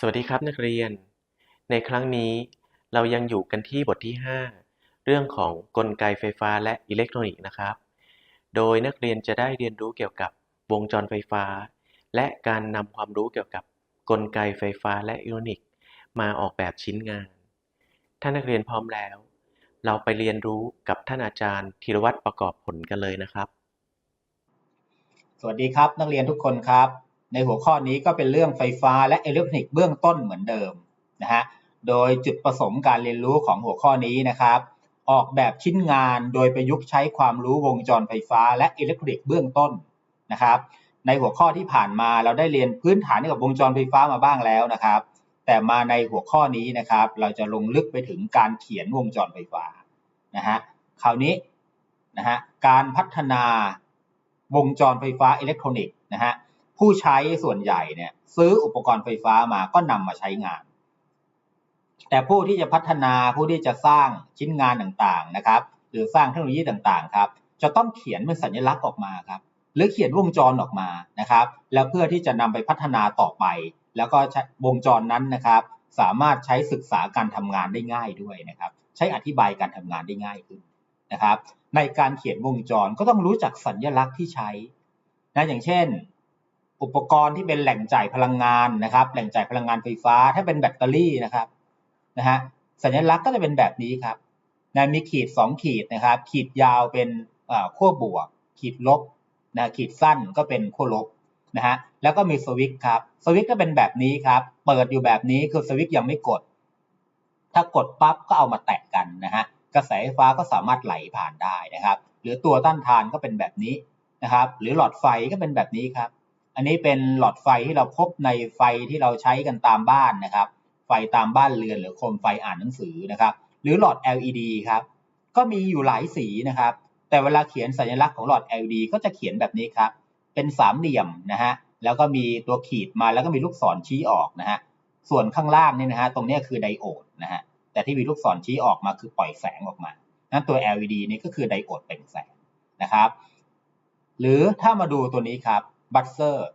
สวัสดีครับนักเรียน ในครั้งนี้เรายังอยู่กันที่บทที่ 5 เรื่องของกลไกไฟฟ้าและอิเล็กทรอนิกส์นะครับ โดยนักเรียนจะได้เรียนรู้เกี่ยวกับวงจรไฟฟ้า และการนำความรู้เกี่ยวกับกลไกไฟฟ้าและอิเล็กทรอนิกส์ มาออกแบบชิ้นงาน ถ้านักเรียนพร้อมแล้ว เราไปเรียนรู้กับท่านอาจารย์ธีรวัตรประกอบผลกันเลยนะครับ สวัสดีครับนักเรียนทุกคนครับ ในหัวข้อนี้ก็เป็นเรื่องไฟฟ้าและอิเล็กทรอนิกส์เบื้องต้นเหมือนเดิมนะฮะ โดยจุดประสงค์การเรียนรู้ของหัวข้อนี้นะครับ ออกแบบชิ้นงานโดยประยุกต์ใช้ความรู้วงจรไฟฟ้าและอิเล็กทรอนิกส์เบื้องต้นนะครับ ในหัวข้อที่ผ่านมาเราได้เรียนพื้นฐานเกี่ยวกับวงจรไฟฟ้ามาบ้างแล้วนะครับ แต่มาในหัวข้อนี้นะครับ เราจะลงลึกไปถึงการเขียนวงจรไฟฟ้านะฮะ คราวนี้นะฮะ การพัฒนาวงจรไฟฟ้าอิเล็กทรอนิกส์นะฮะ ผู้ใช้ส่วนใหญ่เนี่ยซื้ออุปกรณ์ไฟฟ้ามาก็นำมาใช้งาน แต่ผู้ที่จะพัฒนาผู้ที่จะสร้างชิ้นงานต่างๆนะครับ หรือสร้างเทคโนโลยีต่างๆครับจะต้องเขียนเป็นสัญลักษณ์ออกมาครับหรือเขียนวงจรออกมานะครับ แล้วเพื่อที่จะนำไปพัฒนาต่อไป แล้วก็วงจรนั้นนะครับ สามารถใช้ศึกษาการทำงานได้ง่ายด้วยนะครับ ใช้อธิบายการทำงานได้ง่ายขึ้นนะครับ ในการเขียนวงจรก็ต้องรู้จักสัญลักษณ์ที่ใช้นะอย่างเช่น อุปกรณ์ที่เป็นแหล่งจ่ายพลังงานนะครับ แหล่งจ่ายพลังงานไฟฟ้า ถ้าเป็นแบตเตอรี่นะครับนะฮะสัญลักษณ์ก็จะเป็นแบบนี้ครับนะมีขีด 2 ขีดนะครับ ขีดยาวเป็นขั้วบวก ขีดลบนะขีดสั้นก็เป็นขั้วลบนะฮะแล้วก็มีสวิตช์ครับสวิตช์ก็เป็นแบบนี้ครับ เปิดอยู่แบบนี้คือสวิตช์ยังไม่กด ถ้ากดปั๊บก็เอามาแตะกันนะฮะกระแสไฟฟ้าก็สามารถไหลผ่านได้นะครับ หรือตัวต้านทานก็เป็นแบบนี้นะครับ หรือหลอดไฟก็เป็นแบบนี้ครับ อันนี้เป็นหลอดไฟที่เราพบในไฟที่เราใช้กันตามบ้านนะครับ ไฟตามบ้านเรือนหรือโคมไฟอ่านหนังสือนะครับ หรือหลอด LED ครับ ก็มีอยู่หลายสีนะครับ แต่เวลาเขียนสัญลักษณ์ของหลอด LED ก็จะเขียนแบบนี้ครับ เป็นสามเหลี่ยมนะฮะ แล้วก็มีตัวขีดมาแล้วก็มีลูกศรชี้ออกนะฮะ ส่วนข้างล่างนี่นะฮะ ตรงนี้คือไดโอดนะฮะ แต่ที่มีลูกศรชี้ออกมาคือปล่อยแสงออกมา นั้นตัว LED นี่ก็คือไดโอดเปล่งแสงนะครับ หรือถ้ามาดูตัวนี้ครับ บัตเซอร์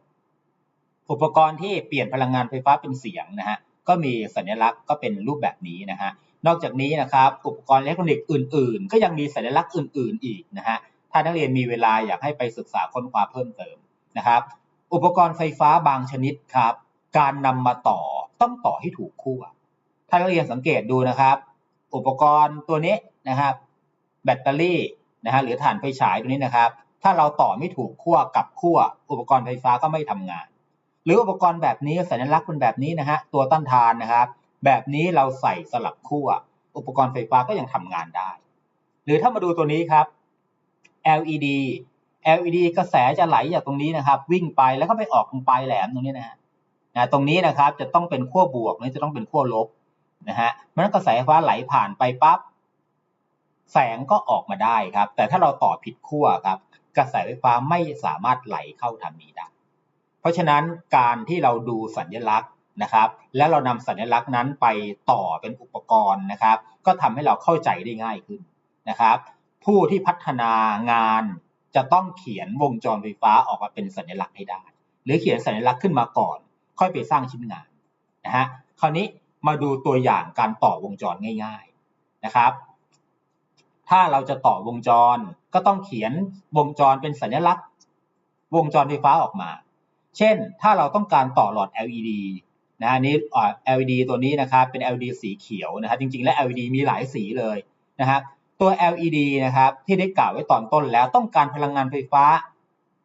อุปกรณ์ที่เปลี่ยนพลังงานไฟฟ้าเป็นเสียงนะฮะก็มีสัญลักษณ์ก็เป็นรูปแบบนี้นะฮะนอกจากนี้นะครับอุปกรณ์อิเล็กทรอนิกส์อื่น ๆ ก็ยังมีสัญลักษณ์อื่น ๆ อีกนะฮะถ้านักเรียนมีเวลาอยากให้ไปศึกษาค้นคว้าเพิ่มเติมนะครับอุปกรณ์ไฟฟ้าบางชนิดครับ การนำมาต่อต้องต่อให้ถูกขั้วถ้านักเรียนสังเกตดูนะครับ อุปกรณ์ตัวนี้นะครับ แบตเตอรี่นะฮะหรือถ่านไฟฉายตัวนี้นะครับ ถ้าเราต่อไม่ถูกขั้วกับขั้วอุปกรณ์ไฟฟ้าก็ไม่ทำงาน หรืออุปกรณ์แบบนี้สัญลักษณ์เป็นแบบนี้นะฮะตัวต้านทานนะครับ แบบนี้เราใส่สลับขั้วอุปกรณ์ไฟฟ้าก็ยังทำงานได้ หรือถ้ามาดูตัวนี้ครับ LED LED กระแสจะไหลจากตรงนี้นะครับ วิ่งไปแล้วก็ไปออกตรงปลายแหลมตรงนี้นะฮะนะตรงนี้นะครับจะต้องเป็นขั้วบวกนี่จะต้องเป็นขั้วลบนะฮะมันกระแสไฟฟ้าไหลผ่านไปปั๊บแสงก็ออกมาได้ครับ แต่ถ้าเราต่อผิดขั้วครับ กระแสไฟฟ้าไม่สามารถไหลเข้าทางนี้ได้ เพราะฉะนั้นการที่เราดูสัญลักษณ์นะครับ และเรานำสัญลักษณ์นั้นไปต่อเป็นอุปกรณ์นะครับ ก็ทำให้เราเข้าใจได้ง่ายขึ้นนะครับ ผู้ที่พัฒนางานจะต้องเขียนวงจรไฟฟ้าออกมาเป็นสัญลักษณ์ให้ได้ หรือเขียนสัญลักษณ์ขึ้นมาก่อน ค่อยไปสร้างชิ้นงานนะฮะคราวนี้มาดูตัวอย่างการต่อวงจรง่าย ๆนะครับ ถ้าเราจะต่อวงจรก็ต้องเขียนวงจรเป็นสัญลักษณ์ วงจรไฟฟ้าออกมา เช่น ถ้าเราต้องการต่อหลอด LED นะอันนี้ LED ตัวนี้นะครับเป็น LED สีเขียวนะครับจริงๆ และ LED มีหลายสีเลยนะครับตัว LED นะครับที่ได้กล่าวไว้ตอนต้นแล้วต้องการพลังงานไฟฟ้า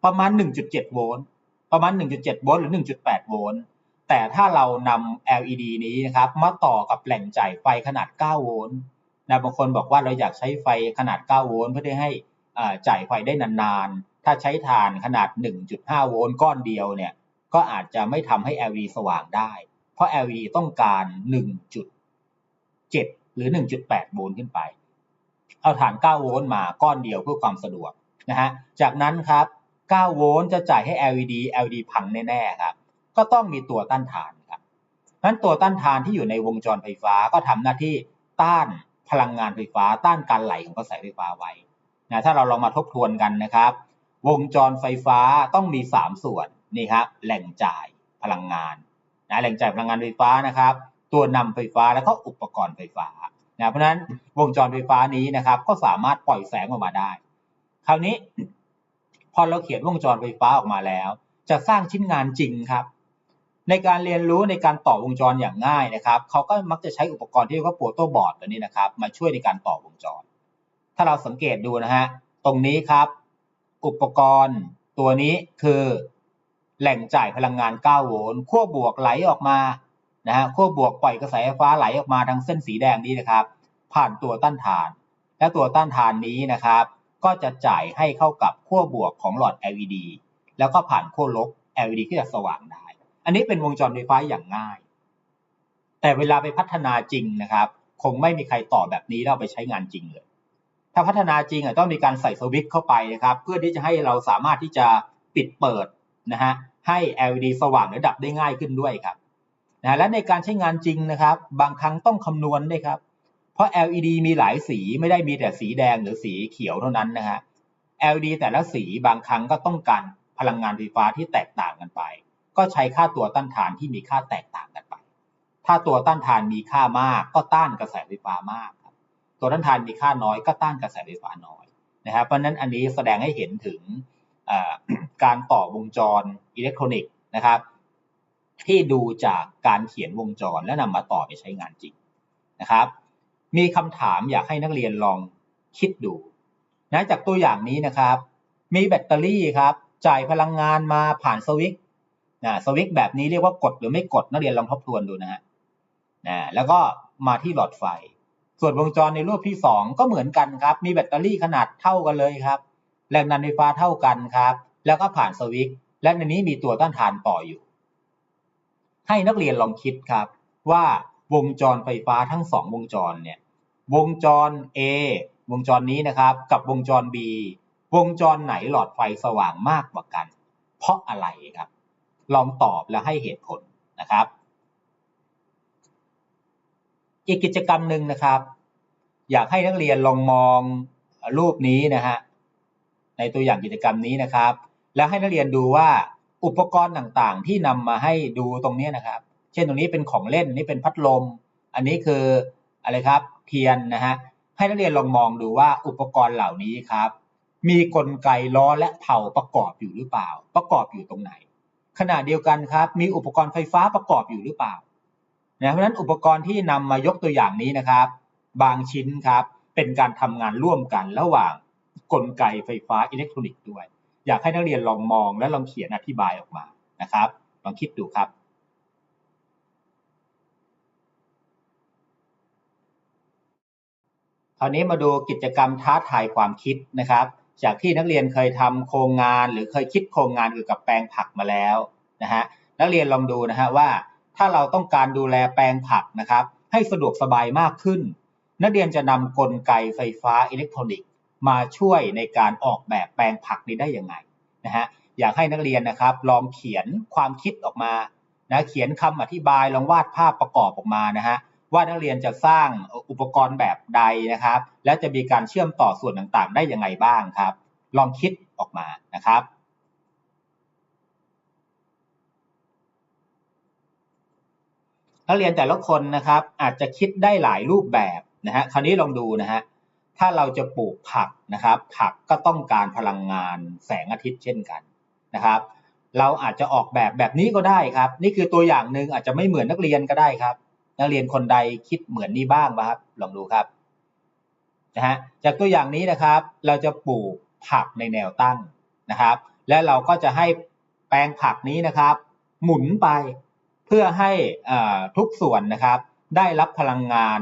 ประมาณ 1.7 โวลต์ประมาณ 1.7 โวลต์หรือ 1.8 โวลต์แต่ถ้าเรานำ LED นี้นะครับมาต่อกับแหล่งจ่ายไฟขนาด 9 โวลต์ นะบางคนบอกว่าเราอยากใช้ไฟขนาด 9 โวลต์เพื่อให้จ่ายไฟได้นานๆ ถ้าใช้ถ่านขนาด 1.5 โวลต์ก้อนเดียวเนี่ยก็อาจจะไม่ทำให้ LED สว่างได้ เพราะ LED ต้องการ 1.7 หรือ 1.8 โวลต์ขึ้นไป เอาฐาน 9 โวลต์มาก้อนเดียวเพื่อความสะดวกนะฮะ จากนั้นครับ 9 โวลต์จะจ่ายให้ LED LED พังแน่ๆครับ ก็ต้องมีตัวต้านทานครับนั้นตัวต้านทานที่อยู่ในวงจรไฟฟ้าก็ทำหน้าที่ต้าน พลังงานไฟฟ้าต้านการไหลของกระแสไฟฟ้าไว้นะถ้าเราลองมาทบทวนกันนะครับ วงจรไฟฟ้าต้องมี 3 ส่วนนี่ครับแหล่งจ่ายพลังงานนะแหล่งจ่ายพลังงานไฟฟ้านะครับ ตัวนำไฟฟ้าแล้วก็อุปกรณ์ไฟฟ้านะเพราะฉะนั้นวงจรไฟฟ้านี้นะครับ ก็สามารถปล่อยแสงออกมาได้ คราวนี้ พอเราเขียนวงจรไฟฟ้าออกมาแล้ว จะสร้างชิ้นงานจริงครับ ในการเรียนรู้ในการต่อวงจรอย่างง่ายนะครับเขาก็มักจะใช้อุปกรณ์ที่เรียกว่าโปรโตบอร์ดตัวนี้นะครับ มาช่วยในการต่อวงจร ถ้าเราสังเกตดูนะฮะตรงนี้ครับ อุปกรณ์ตัวนี้คือแหล่งจ่ายพลังงาน 9 โวลต์ขั้วบวกไหลออกมานะฮะขั้วบวกปล่อยกระแสไฟฟ้าไหลออกมาทางเส้นสีแดงนี้นะครับ ผ่านตัวต้านทาน และตัวต้านทานนี้นะครับ ก็จะจ่ายให้เข้ากับขั้วบวกของหลอด LED แล้วก็ผ่านขั้วลบ LED ก็จะสว่างได้ อันนี้เป็นวงจรไฟฟ้าอย่างง่าย แต่เวลาไปพัฒนาจริงนะครับ คงไม่มีใครต่อแบบนี้แล้วเอาไปใช้งานจริงเลย ถ้าพัฒนาจริงอะต้องมีการใส่สวิตช์เข้าไปนะครับ เพื่อที่จะให้เราสามารถที่จะปิดเปิดนะฮะให้ LED สว่างและดับได้ง่ายขึ้นด้วยครับนะและในการใช้งานจริงนะครับ บางครั้งต้องคำนวณด้วยครับ เพราะ LED มีหลายสีไม่ได้มีแต่สีแดงหรือสีเขียวเท่านั้นนะฮะ LED แต่ละสีบางครั้งก็ต้องการพลังงานไฟฟ้าที่แตกต่างกันไป ก็ใช้ค่าตัวต้านทานที่มีค่าแตกต่างกันไป ถ้าตัวต้านทานมีค่ามาก ก็ต้านกระแสไฟฟ้ามากครับตัวต้านทานมีค่าน้อยก็ต้านกระแสไฟฟ้าน้อยนะครับ เพราะนั้นอันนี้แสดงให้เห็นถึงการต่อวงจรอิเล็กทรอนิกส์นะครับ ที่ดูจากการเขียนวงจรและนำมาต่อไปใช้งานจริงนะครับ มีคำถามอยากให้นักเรียนลองคิดดูนะจากตัวอย่างนี้นะครับ มีแบตเตอรี่ครับ จ่ายพลังงานมาผ่านสวิตช์ สวิตแบบนี้เรียกว่ากดหรือไม่กดนักเรียนลองทบทวนดูนะฮะนะแล้วก็มาที่หลอดไฟ ส่วนวงจรในรูปที่ 2 ก็เหมือนกันครับ มีแบตเตอรี่ขนาดเท่ากันเลยครับ แรงดันไฟฟ้าเท่ากันครับ แล้วก็ผ่านสวิตและในนี้มีตัวต้านทานต่ออยู่ ให้นักเรียนลองคิดครับ ว่าวงจรไฟฟ้าทั้งสองวงจรเนี่ยวงจร A วงจรนี้นะครับ กับวงจร B วงจรไหนหลอดไฟสว่างมากกว่ากัน เพราะอะไรครับ ลองตอบและให้เหตุผลนะครับ อีกกิจกรรมหนึ่งนะครับ อยากให้นักเรียนลองมองรูปนี้นะฮะในตัวอย่างกิจกรรมนี้นะครับ แล้วให้นักเรียนดูว่าอุปกรณ์ต่างๆ ที่นำมาให้ดูตรงนี้นะครับ เช่นตรงนี้เป็นของเล่นนี่เป็นพัดลม อันนี้คืออะไรครับเทียนนะฮะให้นักเรียนลองมองดูว่าอุปกรณ์เหล่านี้ครับ มีกลไกล้อและเผาประกอบอยู่หรือเปล่า ประกอบอยู่ตรงไหน ขณะเดียวกันครับ มีอุปกรณ์ไฟฟ้าประกอบอยู่หรือเปล่านะเพราะฉะนั้นอุปกรณ์ที่นำมายกตัวอย่างนี้นะครับ บางชิ้นครับเป็นการทำงานร่วมกันระหว่างกลไกไฟฟ้าอิเล็กทรอนิกส์ด้วย อยากให้นักเรียนลองมองและลองเขียนอธิบายออกมานะครับลองคิดดูครับคราวนี้มาดูกิจกรรมท้าทายความคิดนะครับ จากที่นักเรียนเคยทำโครงงาน หรือเคยคิดโครงงานเกี่ยวกับแปลงผักมาแล้ว นะฮะนักเรียนลองดูนะฮะว่าถ้าเราต้องการดูแลแปลงผักนะครับ ให้สะดวกสบายมากขึ้น นักเรียนจะนำกลไกไฟฟ้าอิเล็กทรอนิกส์ มาช่วยในการออกแบบแปลงผักนี้ได้ยังไงนะฮะอยากให้นักเรียนนะครับ ลองเขียนความคิดออกมานะเขียนคำอธิบายลองวาดภาพประกอบออกมานะฮะว่านักเรียนจะสร้างอุปกรณ์แบบใดนะครับ และจะมีการเชื่อมต่อส่วนต่างๆ ได้ยังไงบ้างครับ ลองคิดออกมานะครับ นักเรียนแต่ละคนนะครับ อาจจะคิดได้หลายรูปแบบนะฮะคราวนี้ลองดูนะฮะถ้าเราจะปลูกผักนะครับ ผักก็ต้องการพลังงานแสงอาทิตย์เช่นกันนะครับ เราอาจจะออกแบบแบบนี้ก็ได้ครับ นี่คือตัวอย่างหนึ่งอาจจะไม่เหมือนนักเรียนก็ได้ครับ นักเรียนคนใดคิดเหมือนนี้บ้างไหมครับ ลองดูครับนะฮะจากตัวอย่างนี้นะครับ เราจะปลูกผักในแนวตั้งนะครับ และเราก็จะให้แปลงผักนี้นะครับ หมุนไป เพื่อให้ทุกส่วนนะครับได้รับพลังงาน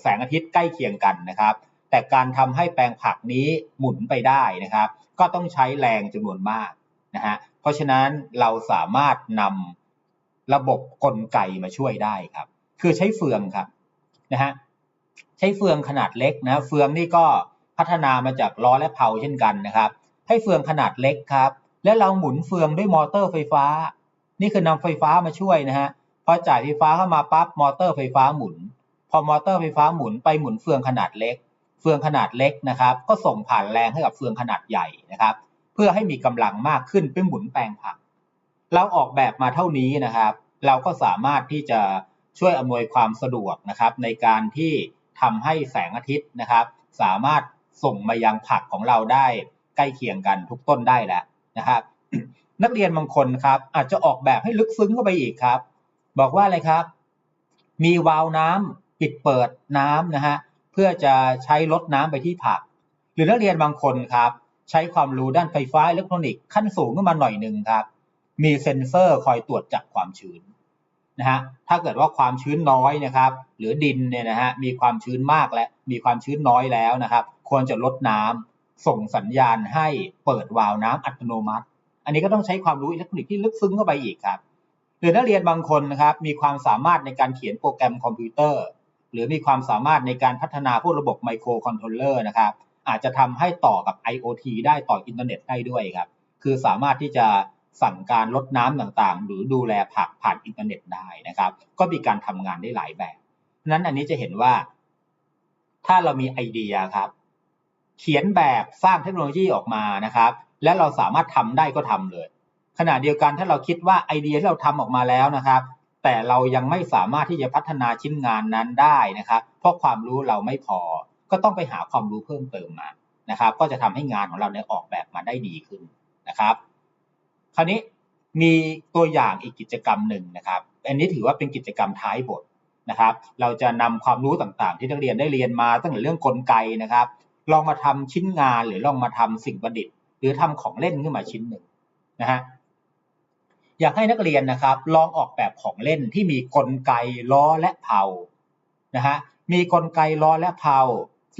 แสงอาทิตย์ใกล้เคียงกันนะครับ แต่การทำให้แปลงผักนี้หมุนไปได้นะครับ ก็ต้องใช้แรงจำนวนมากนะฮะเพราะฉะนั้นเราสามารถนำระบบกลไกมาช่วยได้ครับ คือใช้เฟืองครับนะฮะใช้เฟืองขนาดเล็กนะเฟืองนี่ก็พัฒนามาจากล้อและเพลาเช่นกันนะครับ ให้เฟืองขนาดเล็กครับ และเราหมุนเฟืองด้วยมอเตอร์ไฟฟ้า นี่คือนำไฟฟ้ามาช่วยนะฮะพอจ่ายไฟฟ้าเข้ามาปั๊บมอเตอร์ไฟฟ้าหมุน พอมอเตอร์ไฟฟ้าหมุนไปหมุนเฟืองขนาดเล็ก เฟืองขนาดเล็กนะครับ ก็ส่งผ่านแรงให้กับเฟืองขนาดใหญ่นะครับ เพื่อให้มีกำลังมากขึ้นเป็นหมุนแปลงผัก เราออกแบบมาเท่านี้นะครับ เราก็สามารถที่จะช่วยอำนวยความสะดวกนะครับ ในการที่ทำให้แสงอาทิตย์นะครับ สามารถส่งมายังผักของเราได้ใกล้เคียงกันทุกต้นได้แล้วนะครับ นักเรียนบางคนครับ อาจจะออกแบบให้ลึกซึ้งเข้าไปอีกครับ บอกว่าอะไรครับ มีวาล์วน้ำปิดเปิดน้ำนะฮะเพื่อจะใช้ลดน้ำไปที่ผัก หรือนักเรียนบางคนครับใช้ความรู้ด้านไฟฟ้าอิเล็กทรอนิกส์ขั้นสูงขึ้นมาหน่อยหนึ่งครับ มีเซ็นเซอร์คอยตรวจจับความชื้นนะฮะถ้าเกิดว่าความชื้นน้อยนะครับ หรือดินเนี่ยนะฮะมีความชื้นมากและมีความชื้นน้อยแล้วนะครับ ควรจะลดน้ำส่งสัญญาณให้เปิดวาล์วน้ำอัตโนมัติ นนี้ก็ต้องใช้ความรู้อิเล็กทรอนิกส์ที่ลึกซึ้งเข้าไปอีกครับหรือนักเรียนบางคนนะครับมีความสามารถในการเขียนโปรแกรมคอมพิวเตอร์ หรือมีความสามารถในการพัฒนาพวกระบบไมโครคอนโทรลเลอร์นะครับอาจจะทำให้ต่อกับ IoT ได้ต่ออินเทอร์เน็ตได้ด้วยครับ คือสามารถที่จะสั่งการลดน้ำต่างๆ หรือดูแลผักผ่านอินเทอร์เน็ตได้นะครับ ก็มีการทำงานได้หลายแบบนั้นอันนี้จะเห็นว่า ถ้าเรามีไอเดียครับ เขียนแบบสร้างเทคโนโลยีออกมานะครับ และเราสามารถทำได้ก็ทำเลย ขณะเดียวกันถ้าเราคิดว่าไอเดียที่เราทำออกมาแล้วนะครับ แต่เรายังไม่สามารถที่จะพัฒนาชิ้นงานนั้นได้นะครับ เพราะความรู้เราไม่พอ ก็ต้องไปหาความรู้เพิ่มเติมมานะครับ ก็จะทำให้งานของเราเนี่ยออกแบบมาได้ดีขึ้นนะครับ คราวนี้มีตัวอย่างอีกกิจกรรมหนึ่งนะครับ อันนี้ถือว่าเป็นกิจกรรมท้ายบทนะครับ เราจะนำความรู้ต่างๆ ที่นักเรียนได้เรียนมาตั้งแต่เรื่องกลไกนะครับ ลองมาทำชิ้นงานหรือลองมาทำสิ่งประดิษฐ์ หรือทำของเล่นขึ้นมาชิ้นหนึ่งนะฮะอยากให้นักเรียนนะครับ ลองออกแบบของเล่นที่มีกลไกล้อและเพานะฮะมีกลไกล้อและเพา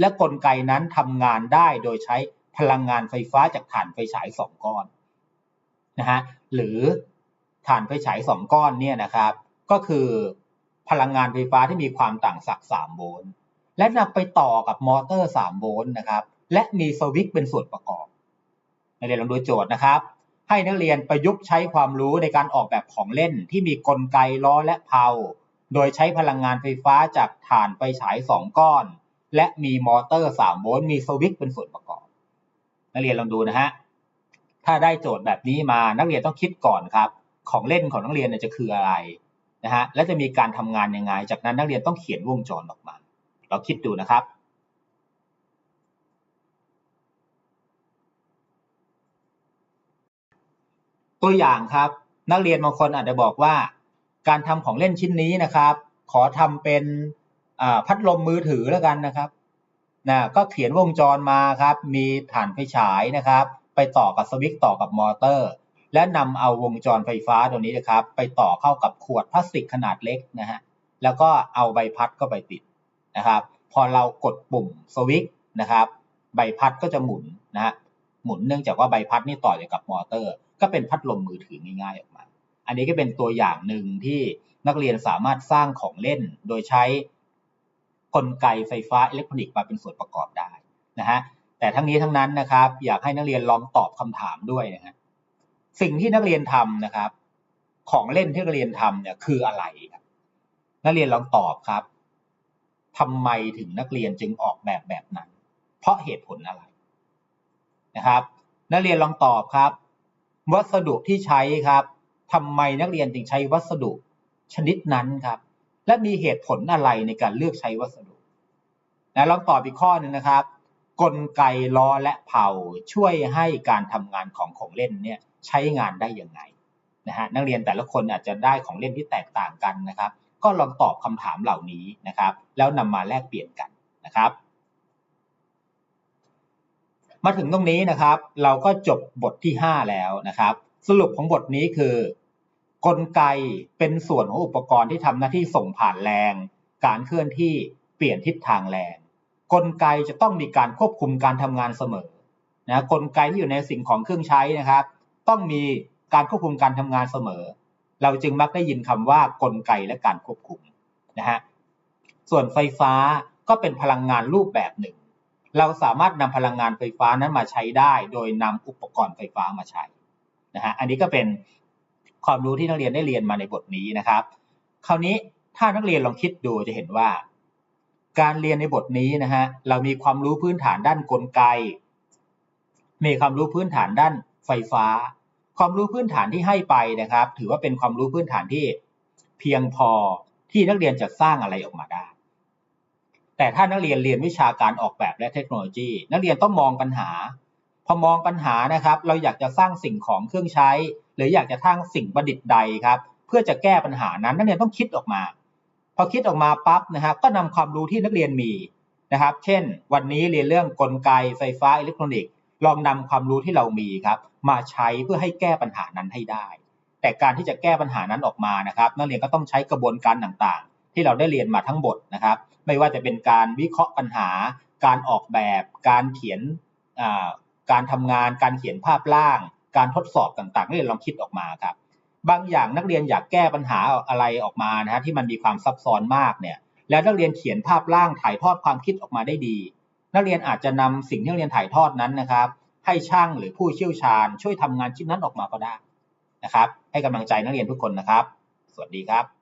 และกลไกนั้นทำงานได้โดยใช้พลังงานไฟฟ้าจากถ่านไฟฉายสองก้อนนะฮะหรือถ่านไฟฉายสองก้อนเนี่ยนะครับ ก็คือพลังงานไฟฟ้าที่มีความต่างศักย์3โวลต์และนำไปต่อกับมอเตอร์ 3 โวลต์นะครับ และมีสวิตช์เป็นส่วนประกอบ นักเรียนลองดูโจทย์นะครับ ให้นักเรียนประยุกต์ใช้ความรู้ในการออกแบบของเล่นที่มีกลไกล้อและเพาโดยใช้พลังงานไฟฟ้าจากถ่านไฟฉาย 2 ก้อน และมีมอเตอร์ 3 โวลต์มีสวิตช์เป็นส่วนประกอบ นักเรียนลองดูนะฮะถ้าได้โจทย์แบบนี้มานักเรียนต้องคิดก่อนครับ ของเล่นของนักเรียนจะคืออะไรนะฮะและจะมีการทำงานยังไง จากนั้นนักเรียนต้องเขียนวงจรออกมา เราคิดดูนะครับ ตัวอย่างครับ นักเรียนบางคนอาจจะบอกว่า การทำของเล่นชิ้นนี้นะครับ ขอทำเป็นพัดลมมือถือแล้วกันนะครับนะก็เขียนวงจรมาครับ มีฐานไฟฉายนะครับ ไปต่อกับสวิตต่อกับมอเตอร์ และนำเอาวงจรไฟฟ้าตัวนี้นะครับ ไปต่อเข้ากับขวดพลาสติกขนาดเล็กนะฮะแล้วก็เอาใบพัดก็ไปติดนะครับ พอเรากดปุ่มสวิตนะครับ ใบพัดก็จะหมุนนะฮะ หมุนเนื่องจากว่าใบพัดนี่ต่ออยู่กับมอเตอร์ ก็เป็นพัดลมมือถือง่ายๆออกมา อันนี้ก็เป็นตัวอย่างหนึ่งที่นักเรียนสามารถสร้างของเล่น โดยใช้กลไกไฟฟ้าอิเล็กทรอนิกส์มาเป็นส่วนประกอบได้นะฮะแต่ทั้งนี้ทั้งนั้นนะครับ อยากให้นักเรียนลองตอบคำถามด้วยนะฮะสิ่งที่นักเรียนทำนะครับ ของเล่นที่นักเรียนทำเนี่ยคืออะไรครับนักเรียนลองตอบครับทำไมถึงนักเรียนจึงออกแบบแบบนั้น เพราะเหตุผลอะไร นะครับ นักเรียนลองตอบครับ วัสดุที่ใช้ครับทำไมนักเรียนจึงใช้วัสดุชนิดนั้นครับ และมีเหตุผลอะไรในการเลือกใช้วัสดุนะลองตอบอีกข้อหนึ่งนะครับ กลไกล้อและเผาช่วยให้การทำงานของของเล่นเนี่ยใช้งานได้ยังไงนะฮะนักเรียนแต่ละคนอาจจะได้ของเล่นที่แตกต่างกันนะครับ ก็ลองตอบคำถามเหล่านี้นะครับ แล้วนำมาแลกเปลี่ยนกันนะครับ มาถึงตรงนี้นะครับ เราก็จบบทที่ 5 แล้วนะครับ สรุปของบทนี้คือ กลไกเป็นส่วนของอุปกรณ์ที่ทำหน้าที่ส่งผ่านแรง การเคลื่อนที่เปลี่ยนทิศทางแรง กลไกจะต้องมีการควบคุมการทำงานเสมอนะกลไกที่อยู่ในสิ่งของเครื่องใช้นะครับ ต้องมีการควบคุมการทำงานเสมอ เราจึงมักได้ยินคำว่ากลไกและการควบคุมนะฮะส่วนไฟฟ้าก็เป็นพลังงานรูปแบบหนึ่ง เราสามารถนำพลังงานไฟฟ้านั้นมาใช้ได้ โดยนำอุปกรณ์ไฟฟ้ามาใช้นะฮะอันนี้ก็เป็นความรู้ที่นักเรียนได้เรียนมาในบทนี้นะครับ คราวนี้ถ้านักเรียนลองคิดดูจะเห็นว่า การเรียนในบทนี้นะฮะเรามีความรู้พื้นฐานด้านกลไก มีความรู้พื้นฐานด้านไฟฟ้า ความรู้พื้นฐานที่ให้ไปนะครับ ถือว่าเป็นความรู้พื้นฐานที่เพียงพอที่นักเรียนจะสร้างอะไรออกมาได้ แต่ถ้านักเรียนเรียนวิชาการออกแบบและเทคโนโลยี นักเรียนต้องมองปัญหา พอมองปัญหานะครับ เราอยากจะสร้างสิ่งของเครื่องใช้ หรืออยากจะสร้างสิ่งประดิษฐ์ใดครับ เพื่อจะแก้ปัญหานั้น นักเรียนต้องคิดออกมา พอคิดออกมาปั๊บนะครับก็นำความรู้ที่นักเรียนมีนะครับ เช่น วันนี้เรียนเรื่องกลไกไฟฟ้าอิเล็กทรอนิกส์ลองนำความรู้ที่เรามีครับ มาใช้เพื่อให้แก้ปัญหานั้นให้ได้ แต่การที่จะแก้ปัญหานั้นออกมานะครับ นักเรียนก็ต้องใช้กระบวนการต่างๆ ที่เราได้เรียนมาทั้งหมดนะครับ ไม่ว่าจะเป็นการวิเคราะห์ปัญหา การออกแบบ การเขียนการทำงาน การเขียนภาพล่าง การทดสอบต่างๆนักเรียนลองคิดออกมาครับ บางอย่างนักเรียนอยากแก้ปัญหาอะไรออกมานะฮะที่มันมีความซับซ้อนมากเนี่ย แล้วนักเรียนเขียนภาพล่างถ่ายทอดความคิดออกมาได้ดี นักเรียนอาจจะนำสิ่งที่นักเรียนถ่ายทอดนั้นนะครับ ให้ช่างหรือผู้เชี่ยวชาญ ช่วยทำงานชิ้นนั้นออกมาก็ได้นะครับ ให้กำลังใจนักเรียนทุกคนนะครับ สวัสดีครับ